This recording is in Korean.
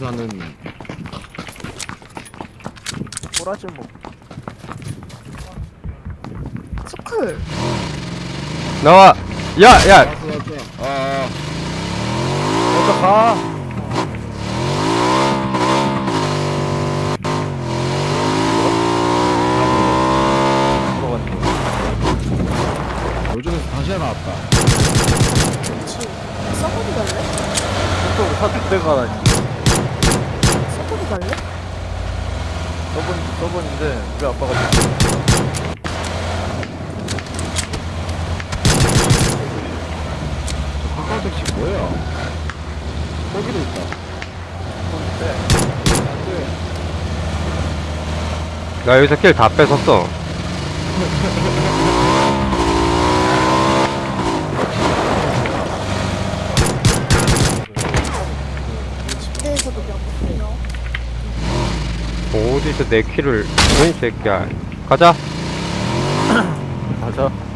사는 꼬라지 뭐. 스쿨. 나와 야야 왔어 왔어 아 먼저 가. 물어봤네. 요즘에서 다시 하나 왔다 그렇지. 서버디 갈래? 저쪽으로 사투대 가다니. 갈래? 저번, 저번인데, 우리 아빠가 좀저 깜짝씩 뭐야 저기도 있다. 쳤는데, 나 여기서 킬 다 뺏었어 집대에서도 명분해요. 어디서 내 킬을 어이 새끼야 가자 가자.